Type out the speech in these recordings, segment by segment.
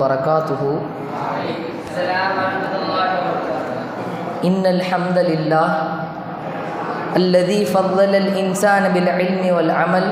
وبركاته. السلام ورحمة الله وبركاته إن الحمد لله الذي فضل الإنسان بالعلم والعمل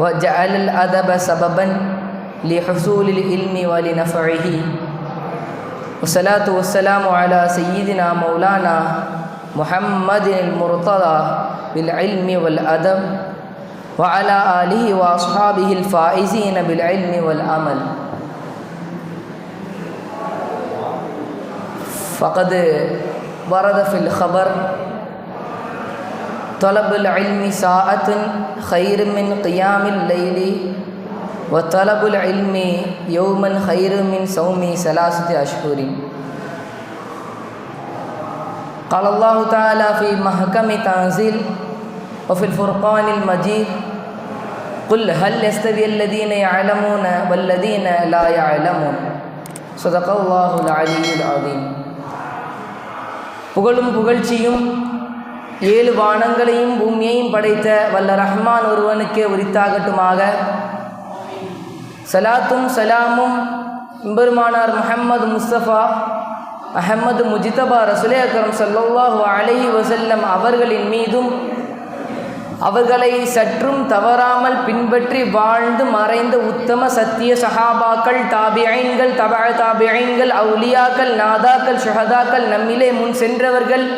وجعل الأدب سببا لحصول العلم ولنفعه. والصلاة والسلام على سيدنا مولانا محمد المرتضى بالعلم والأدب وعلى آله وأصحابه الفائزين بالعلم والعمل فقد ورد في الخبر طلب العلم ساعة خير من قيام الليل وطلب العلم يوما خير من صوم ثلاثة أشهر. قال الله تعالى في محكم تنزيل وفي الفرقان المجيد قل هل يستوي الذين يعلمون والذين لا يعلمون. صدق الله العلي العظيم. புகழும் புகழ்ச்சியும் ஏழு வானங்களையும் பூமியையும் படைத்த வல்ல ரஹ்மான் ஒருவனுக்கே உரித்தாகட்டுமாக. சலாத்தும் சலாமும் இம்பெருமானார் முஹம்மது முஸ்தபா அஹமது முஜிதபா ரசுலே அக்கரம் சல்லல்லாஹு அலைஹி வசல்லம் அவர்களின் மீதும் அவர்களை சற்றும் தவறாமல் பின்பற்றி வாழ்ந்து மறைந்த உத்தம சத்திய சஹாபாக்கள் தாபியைன்கள் தபா தாபியைன்கள் அவுலியாக்கள் நாதாக்கள் ஷஹதாக்கள் நம்மிலே முன் சென்றவர்கள்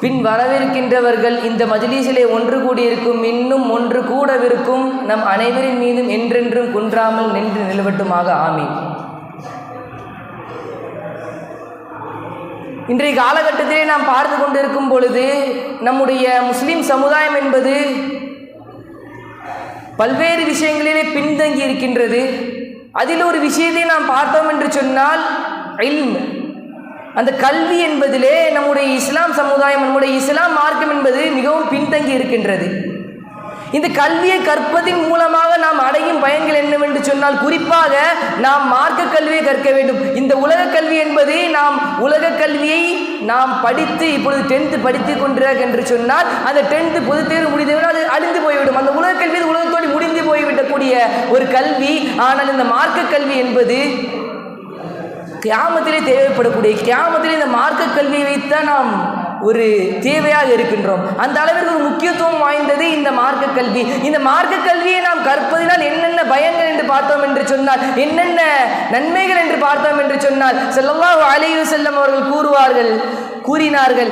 பின் வரவிருக்கின்றவர்கள் இந்த மஜ்லீஸிலே ஒன்று கூடியிருக்கும் இன்னும் ஒன்று கூடவிருக்கும் நம் அனைவரின் மீதும் என்றென்றும் குன்றாமல் நின்று நிலவட்டுமாக. ஆமீன். இன்றைய காலகட்டத்திலே நாம் பார்த்து கொண்டிருக்கும் பொழுது நம்முடைய முஸ்லீம் சமுதாயம் என்பது பல்வேறு விஷயங்களிலே பின்தங்கி இருக்கின்றது. அதில் ஒரு விஷயத்தை நாம் பார்த்தோம் என்று சொன்னால் இல்ம். அந்த கல்வி என்பதிலே நம்முடைய இஸ்லாம் சமுதாயம் நம்முடைய இஸ்லாம் மார்க்கம் என்பது மிகவும் பின்தங்கி இருக்கின்றது. இந்த கல்வியை கற்பதின் மூலமாக நாம் அடையும் பயன்கள் என்னவென்று சொன்னால் குறிப்பாக நாம் மார்க்க கல்வியை கற்க வேண்டும். இந்த உலக கல்வி என்பது நாம் உலக கல்வியை நாம் படித்து இப்பொழுது டென்த்து படித்து கொண்டிருக்க என்று சொன்னால் அந்த டென்த்து பொதுத் தேர்வு முடிந்தவுடன் அது அழிந்து போய்விடும். அந்த உலக கல்வி உலகத்தோடு முடிந்து போய்விடக்கூடிய ஒரு கல்வி. ஆனால் இந்த மார்க்க கல்வி என்பது கிராமத்திலே தேவைப்படக்கூடிய கிராமத்திலே இந்த மார்க்க கல்வியை வைத்தான் நாம் ஒரு தேவையாக இருக்கின்றோம். அந்த அளவிற்கு ஒரு முக்கியத்துவம் வாய்ந்தது இந்த மார்க்க கல்வி. இந்த மார்க்க கல்வியை நாம் கற்பதினால் என்னென்ன பயன்கள் என்று பார்த்தோம் என்று சொன்னால் என்னென்ன நன்மைகள் என்று பார்த்தோம் என்று சொன்னால் செல்லல்லாஹு அலையு செல்லம் அவர்கள் கூறுவார்கள் கூறினார்கள்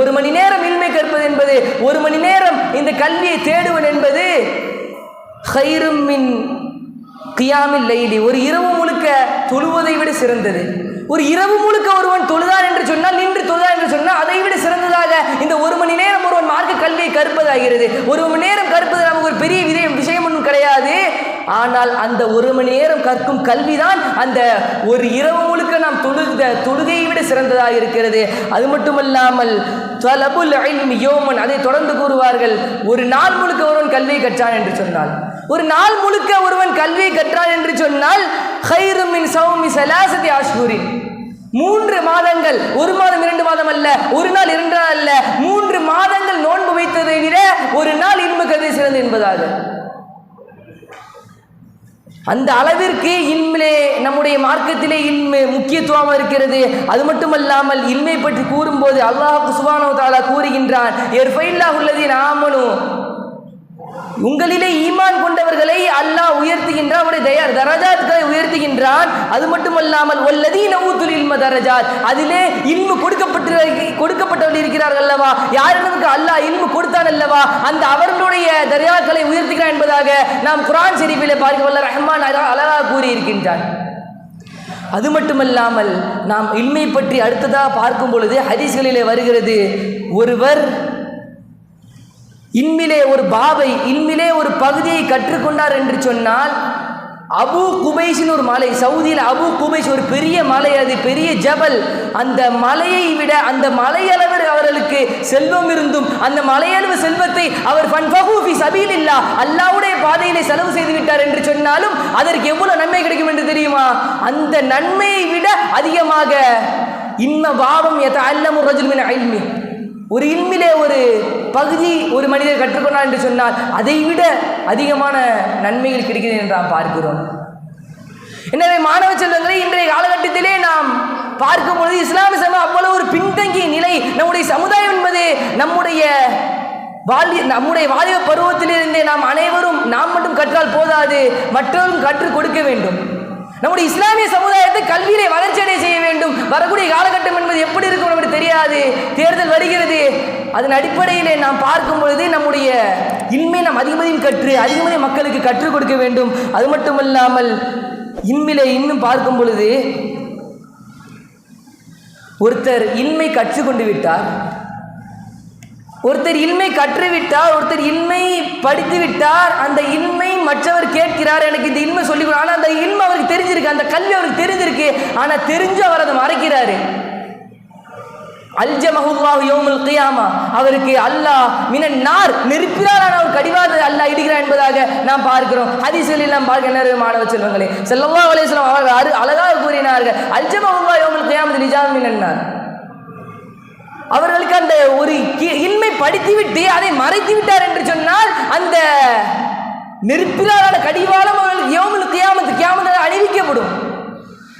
ஒரு மணி நேரம் இன்மை கற்பது என்பது ஒரு மணி நேரம் இந்த கல்வியை தேடுவன் என்பது ஹைரும் மின் கியாமில் லைலி. ஒரு இரவு முழுக்க தொழுவதை விட சிறந்தது. ஒரு இரவு முழுக்க ஒருவன் தொழுதார் என்று சொன்னால் நின்று தொழுதார் என்று சொன்னால் அதை விட சிறந்ததாக இந்த ஒரு மணி நேரம் ஒருவன் மார்க்க கல்வியை கற்பதாகிறது. ஒரு மணி நேரம் கற்பது நமக்கு ஒரு பெரிய ஆனால் அந்த ஒரு மணி நேரம் கற்கும் கல்விதான் அந்த ஒரு இரவு முழுக்க நாம் தொழுத தொழுகையை விட சிறந்ததாக இருக்கிறது. அது மட்டுமல்லாமல் தொலபுல் யோமன் அதை தொடர்ந்து கூறுவார்கள் ஒரு நாள் முழுக்க ஒருவன் கல்வியை கற்றான் என்று சொன்னால். ஒரு நாள் முழுக்க ஒருவன் கல்வியை கற்றான் என்று சொன்னால் ஹைருமின் சௌமி சலாசதி ஆஷ்கூரின் மூன்று மாதங்கள் ஒரு மாதம் இரண்டு மாதம் அல்ல ஒரு நாள் இரண்டு நாள் அல்ல மூன்று மாதங்கள் நோன்பு வைத்ததை விட ஒரு நாள் இன்பு கதை சிறந்து என்பதாக. அந்த அளவிற்கு இன்மிலே நம்முடைய மார்க்கத்திலே இன்மை முக்கியத்துவமாக இருக்கிறது. அது மட்டுமல்லாமல் இன்மை பற்றி கூறும்போது அல்லாஹ் சுபானோ தாலா கூறுகின்றான் உள்ளது நாமனும் உங்களிலே ஈமான் கொண்டவர்களை அல்லாஹ் உயர்த்துகின்றான் அவருடைய தயார் தரஜாத்களை உயர்த்துகின்றான். அது மட்டுமல்லாமல் ஒல்லதி நவூத்துல் இல்ம தரஜாத். அதிலே இல்மு கொடுக்கப்பட்டு கொடுக்கப்பட்டவர்கள் இருக்கிறார்கள் அல்லவா? யாரிடமுக்கு அல்லாஹ் இல்மு கொடுத்தான் அல்லவா? அந்த அவர்களுடைய தரியாக்களை உயர்த்துகிறான் என்பதாக நாம் குரான் ஷெரீஃபிலே பார்க்க வல்ல ரஹ்மான் அழகாக கூறியிருக்கின்றான். அது மட்டுமல்லாமல் நாம் இல்மை பற்றி அடுத்ததாக பார்க்கும் பொழுது ஹதீஸ்களிலே வருகிறது ஒருவர் இன்மிலே ஒரு பாவை இன்மிலே ஒரு பகுதியை கற்றுக்கொண்டார் என்று சொன்னால் அபு குபைஸ்னு ஒரு மலை சவுதியில் அபு குபைஸ் ஒரு பெரிய மலை அது பெரிய ஜபல். அந்த மலையை விட அந்த மலையளவர் அவர்களுக்கு செல்வம் இருந்தும் அந்த மலையளவு செல்வத்தை அவர் ஃபன்ஃபஹூஃபி சபீல் இல்லா அல்லாவுடைய பாதையிலே செலவு செய்து விட்டார் என்று சொன்னாலும் அதற்கு எவ்வளவு நன்மை கிடைக்கும் என்று தெரியுமா? அந்த நன்மையை விட அதிகமாக இன்ன பாவம் எத்த அல்லமு ரஜுல் மின் ஐல்மி ஒரு இல்மிலே ஒரு பகுதி ஒரு மனிதர் கற்றுக்கொண்டார் என்று சொன்னால் அதை விட அதிகமான நன்மைகள் கிடைக்கிறது என்று நாம் பார்க்கிறோம். எனவே மாணவ செல்வங்களை இன்றைய காலகட்டத்திலே நாம் பார்க்கும் பொழுது இஸ்லாமிய சமூகம் அவ்வளவு ஒரு பின்தங்கிய நிலை. நம்முடைய சமுதாயம் என்பது நம்முடைய வாலி நம்முடைய வாலிப பருவத்திலிருந்தே நாம் அனைவரும் நாம் மட்டும் கற்றால் போதாது மற்றவரும் கற்றுக் கொடுக்க வேண்டும். நம்முடைய இஸ்லாமிய சமுதாயத்தை கல்வியிலே வளர்ச்சியடை செய்ய வேண்டும். வரக்கூடிய காலகட்டம் என்பது எப்படி இருக்கும் நமக்கு தெரியாது. தேர்தல் வருகிறது. அதன் அடிப்படையிலே நாம் பார்க்கும் பொழுது நம்முடைய இன்மை நாம் அதிகமதியும் கற்று அதிகமதியும் மக்களுக்கு கற்றுக் கொடுக்க வேண்டும். அது மட்டுமல்லாமல் இன்மிலே இன்னும் பார்க்கும் பொழுது ஒருத்தர் இன்மை கற்றுக்கொண்டு விட்டார். ஒருத்தர் இல்மை கற்றுவிட்டார் ஒருத்தர் இல்மை படித்து விட்டார் அந்த இன்மை மற்றவர் கேட்கிறார் எனக்கு இந்த இன்மை சொல்லிக் கொடு. ஆனால் அந்த இன்மை அவருக்கு தெரிஞ்சிருக்கு அந்த கல்வி அவருக்கு தெரிஞ்சிருக்கு ஆனால் தெரிஞ்சு அவர் அதை மறைக்கிறாரு. அல்ஜமஹுல்லாஹு யோமுல் கியாமா அவருக்கு அல்லாஹ் மின நார் நெருப்பிலான ஒரு கடிவாத அல்லாஹ் இடுகிறார் என்பதாக நாம் பார்க்கிறோம். ஹதீஸ்களில் நாம் பார்க்க என்ன மாணவ செல்வங்களே? செல்லவா அலைஹி அவர்கள் அழகாக கூறினார்கள் அல்ஜமஹுல்லாஹு யோமுல் கியாமத்தில் நிஜாம் மினன் அவர்களுக்கு அந்த ஒரு கி- இன்மை படித்துவிட்டு அதை மறைத்து விட்டார் என்று சொன்னால் அந்த நெருப்பிலான கடிவாளம் அவர்களுக்கு யோமுல் கியாமத்து கியாமத்து அணிவிக்கப்படும்.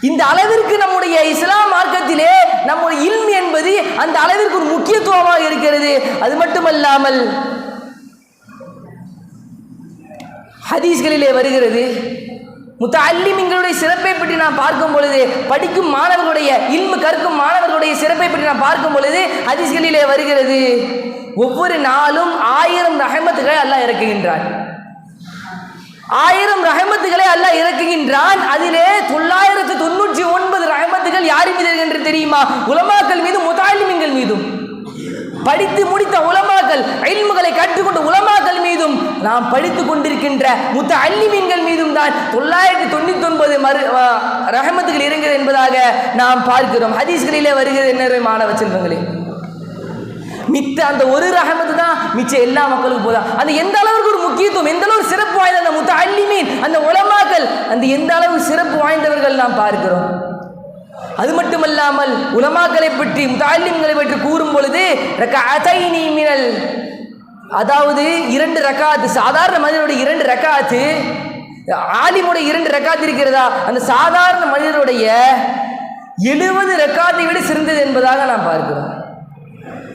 இந்த அளவிற்கு நம்முடைய இஸ்லாம் மார்க்கத்திலே நம்முடைய இல்ம் என்பது அந்த அளவிற்கு ஒரு முக்கியத்துவமாக இருக்கிறது. அது மட்டுமல்லாமல் ஹதீஸ்களிலே வருகிறது. முத்தல்லிமிங்களுடைய சிறப்பை பற்றி நான் பார்க்கும் பொழுது படிக்கும் மாணவர்களுடைய இன்மு கற்கும் மாணவர்களுடைய சிறப்பை பற்றி நான் பார்க்கும் பொழுது ஹதீஸ்களிலே வருகிறது ஒவ்வொரு நாளும் ஆயிரம் ரஹமத்துகளை அல்லாஹ் இறக்குகின்றான். ஆயிரம் ரஹமத்துகளை அல்லாஹ் இறக்குகின்றான். அதிலே தொள்ளாயிரத்து தொண்ணூற்றி ஒன்பது ரஹமத்துகள் யார் மீது என்று தெரியுமா? உலமாக்கள் மீதும் முத்தாலிமிங்கள் மீதும். படித்து முடித்த உலமாக்கள் இல்முகளை கற்றுக்கொண்ட உலமாக்கள் மீதும் நாம் படித்துக் கொண்டிருக்கின்ற முத்த அல்லிமீன்கள் மீதும் தான் தொள்ளாயிரத்தி தொண்ணூத்தி ஒன்பது மறு அஹ், ரஹமத்துகள் இறங்குகிறது என்பதாக நாம் பார்க்கிறோம். ஹதீஸ்களிலே வருகிறது என்ன மாணவ செல்வங்களே? மித்த அந்த ஒரு ரகமத்து தான் மிச்ச எல்லா மக்களுக்கும் போதா அந்த எந்த அளவுக்கு ஒரு முக்கியத்துவம் எந்த அளவுக்கு சிறப்பு வாய்ந்த அந்த முத்த அல்லிமீன் அந்த உலமாக்கள் அந்த எந்த அளவு சிறப்பு வாய்ந்தவர்கள் நாம் பார்க்கிறோம். அது மட்டுமல்லாமல் உலமாக்களை பற்றி முத்தாலிம்களை பற்றி கூறும் பொழுது மினல் அதாவது இரண்டு ரக்காத்து சாதாரண மனிதனுடைய இரண்டு ரக்காத்து ஆலிமுடைய இரண்டு ரக்காத்து இருக்கிறதா? அந்த சாதாரண மனிதனுடைய எழுபது ரக்காத்தை விட சிறந்தது என்பதாக நாம் பார்க்கிறோம்.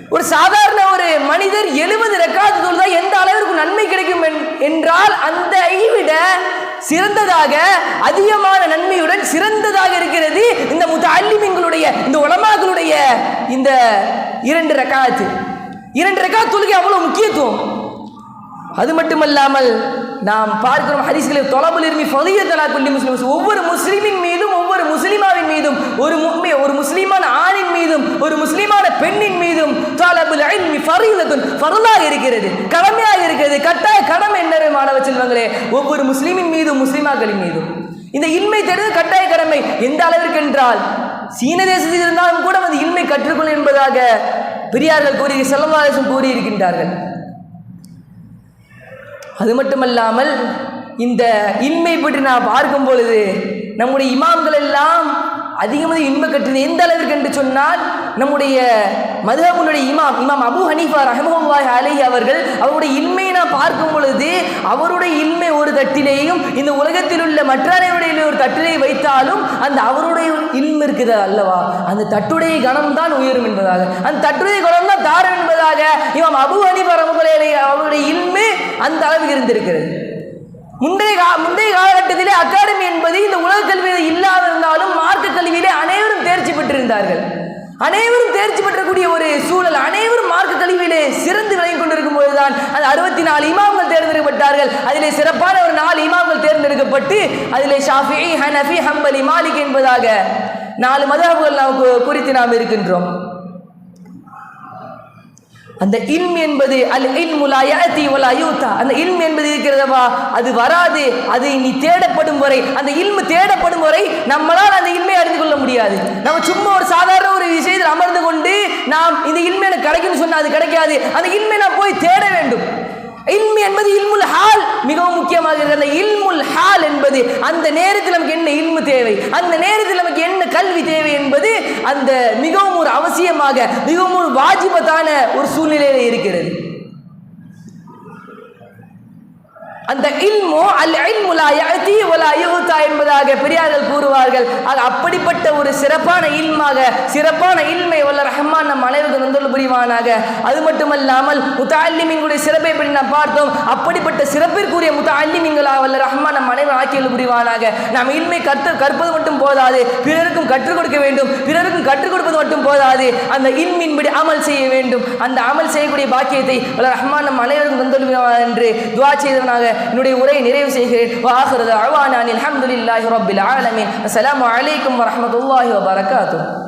ஒரு சாதாரண ஒரு மனித எழுபது ரெக்கார்டு தொழுதா எந்த அளவிற்கு நன்மை கிடைக்கும் என்- என்றால் அந்த விட சிறந்ததாக அதிகமான நன்மையுடன் சிறந்ததாக இருக்கிறது இந்த முத்த அல்லிமிங்களுடைய இந்த உலமாக்களுடைய இந்த இரண்டு ரெக்காத்து. இரண்டு ரெக்காத் தொழுகை அவ்வளவு முக்கியத்துவம். அது மட்டுமல்லாமல் நாம் பார்க்கிறோம் ஹரிஸ்களில் தொலபுல் இருமி ஃபதியத்தலா குல்லி முஸ்லிம். ஒவ்வொரு முஸ்லீமின் மீதும் ஒவ்வொரு முஸ்லிமாவின் மீதும் ஒரு முக்மி ஒரு முஸ்லீமான ஆணின் மீதும் ஒரு முஸ்லீமான பெண்ணின் மீதும் தொலபுல் இல்மி ஃபரீதத்துன் ஃபர்லாக இருக்கிறது கடமையாக இருக்கிறது. கட்டாய கடமை என்ன மாணவ செல்வங்களே? ஒவ்வொரு முஸ்லீமின் மீதும் முஸ்லிமாக்களின் மீதும். இந்த இன்மை தெரிந்து கட்டாய கடமை எந்த அளவிற்கு என்றால் சீன தேசத்தில் இருந்தாலும் கூட அந்த இன்மை கற்றுக்கொள் என்பதாக பெரியார்கள் கூறி செல்லவாரசும் கூறியிருக்கின்றார்கள். அது மட்டுமல்லாமல் இந்த இன்மை பற்றி நான் பார்க்கும் பொழுது நம்முடைய இமாம்கள் எல்லாம் அதிகமாக இன்மை கற்றது எந்த அளவிற்கு என்று சொன்னால் நம்முடைய மதுஹபுனுடைய இமாம் இமாம் அபு ஹனீஃபா ரஹமஹுல்லாஹி அலி அவர்கள் அவருடைய இன்மையை நான் பார்க்கும் பொழுது அவருடைய இன்மை ஒரு தட்டிலேயும் இந்த உலகத்தில் உள்ள மற்ற ஒரு தட்டிலே வைத்தாலும் அந்த அவருடைய இன்மை இருக்குது அல்லவா? அந்த தட்டுடைய கணம் தான் உயரும் என்பதாக. அந்த தட்டுடைய கணம் தான் தாரம் என்பதாக இவன் அபு ஹனீஃபா அவருடைய இன்மை அந்த அளவுக்கு இருந்திருக்கிறது. முந்தைய கா முந்தைய காலகட்டத்திலே அகாடமி என்பது இந்த உலக கல்வியில் இல்லாத இருந்தாலும் மார்க்க கல்வியிலே அனைவரும் தேர்ச்சி பெற்றிருந்தார்கள். அனைவரும் தேர்ச்சி பெற்றக்கூடிய ஒரு சூழல் அனைவரும் மார்க்க கல்வியிலே சிறந்து விளங்கி கொண்டிருக்கும் போதுதான் அந்த அறுபத்தி நாலு இமாம்கள் இருக்கிறார்கள் அதிலே சிறப்பான ஒரு நாலு இமாம்கள் தேர்ந்தெடுக்கப்பட்டு அதிலே ஷாஃபி ஹனஃபி ஹம்பலி மாலிக் என்பதாக நாலு மதகுகள் நாம் குறித்து நாம் இருக்கின்றோம். அந்த இல்ம் என்பது அல் இல்மு யஅதி வலா யூதா. அந்த இல்ம் என்பது இருக்கிறதவா? அது வராது. அது நீ தேடப்படும் வரை அந்த இல்மு தேடப்படும் வரை நம்மளால் அந்த இல்மை அறிந்து கொள்ள முடியாது. நம்ம சும்மா ஒரு சாதாரண ஒரு விஷயத்தில் அமர்ந்து கொண்டு நாம் இந்த இல்மை எனக்கு கிடைக்கும்னு சொன்னால் அது கிடைக்காது. அந்த இல்மை நான் போய் தேட வேண்டும். இல்மி என்பது இல்முல் ஹால். மிகவும் முக்கியமாக இருக்கிற அந்த இல்முல் ஹால் என்பது அந்த நேரத்தில் நமக்கு என்ன இல்மு தேவை? அந்த நேரத்தில் நமக்கு என்ன கல்வி தேவை என்பது அந்த மிகவும் ஒரு அவசியமாக மிகவும் ஒரு வாஜிபத்தான ஒரு சூழ்நிலையில் இருக்கிறது. அந்த இல்மோ அல் இல்முலா லா ஒலா வலா என்பதாக பெரியார்கள் கூறுவார்கள். அது அப்படிப்பட்ட ஒரு சிறப்பான இல்மாக சிறப்பான இல்மை வல்ல ரஹ்மான் நம் அனைவருக்கும் நந்தொல் புரிவானாக. அது மட்டுமல்லாமல் முத்தஅல்லிமீன்களுடைய சிறப்பை பற்றி நாம் பார்த்தோம். அப்படிப்பட்ட சிறப்பிற்குரிய முத்தஅல்லிமீன்களா வல்ல ரஹ்மான் நம் அனைவரும் ஆக்கியல் புரிவானாக. நாம் இன்மை கற்று கற்பது மட்டும் போதாது. பிறருக்கும் கற்றுக் கொடுக்க வேண்டும். பிறருக்கும் கற்றுக் கொடுப்பது மட்டும் போதாது. அந்த இன்மின்படி அமல் செய்ய வேண்டும். அந்த அமல் செய்யக்கூடிய பாக்கியத்தை வல்ல ரஹ்மான் நம் அனைவருக்கும் தந்தொல் என்று துவா செய்தவனாக என்னுடைய உரையை நிறைவு செய்கிறேன். வாஹிரு அவானானில் அஹமதுல்லாஹி ரபில் ஆலமின். அஸ்லாம் வலைக்கம் வரமத்துல்லாஹி வபரகாத்தூ